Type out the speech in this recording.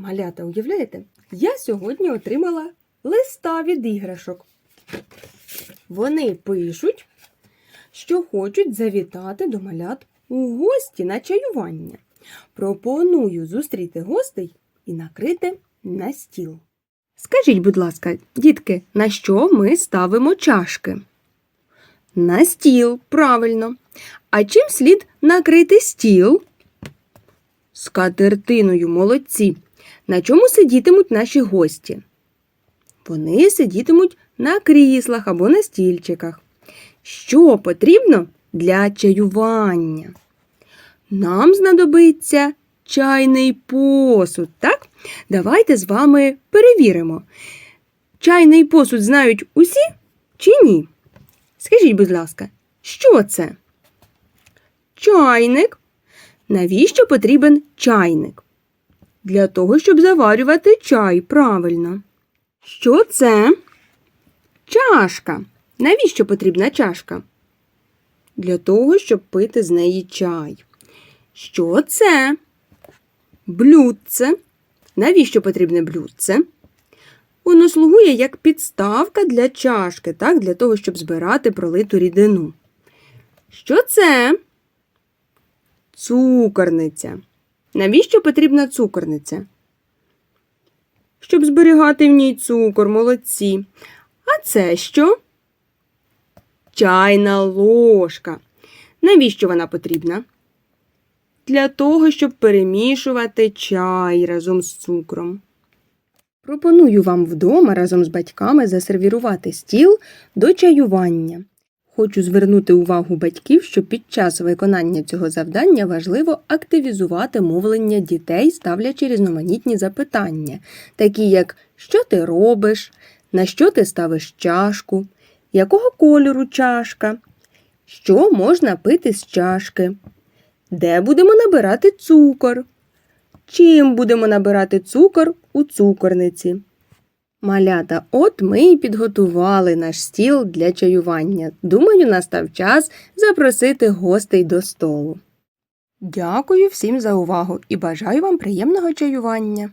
Малята, уявляєте? Я сьогодні отримала листа від іграшок. Вони пишуть, що хочуть завітати до малят у гості на чаювання. Пропоную зустріти гостей і накрити на стіл. Скажіть, будь ласка, дітки, на що ми ставимо чашки? На стіл, правильно. А чим слід накрити стіл? Скатертиною, молодці. На чому сидітимуть наші гості? Вони сидітимуть на кріслах або на стільчиках. Що потрібно для чаювання? Нам знадобиться чайний посуд, так? Давайте з вами перевіримо. Чайний посуд знають усі чи ні? Скажіть, будь ласка, що це? Чайник. Навіщо потрібен чайник? Для того, щоб заварювати чай, правильно. Що це? Чашка. Навіщо потрібна чашка? Для того, щоб пити з неї чай. Що це? Блюдце. Навіщо потрібне блюдце? Воно слугує як підставка для чашки, так, для того, щоб збирати пролиту рідину. Що це? Цукорниця. Навіщо потрібна цукорниця? Щоб зберігати в ній цукор, молодці. А це що? Чайна ложка. Навіщо вона потрібна? Для того, щоб перемішувати чай разом з цукром. Пропоную вам вдома разом з батьками засервірувати стіл до чаювання. Хочу звернути увагу батьків, що під час виконання цього завдання важливо активізувати мовлення дітей, ставлячи різноманітні запитання, такі як що ти робиш, на що ти ставиш чашку, якого кольору чашка, що можна пити з чашки, де будемо набирати цукор, чим будемо набирати цукор у цукорниці. Малята, от ми і підготували наш стіл для чаювання. Думаю, настав час запросити гостей до столу. Дякую всім за увагу і бажаю вам приємного чаювання.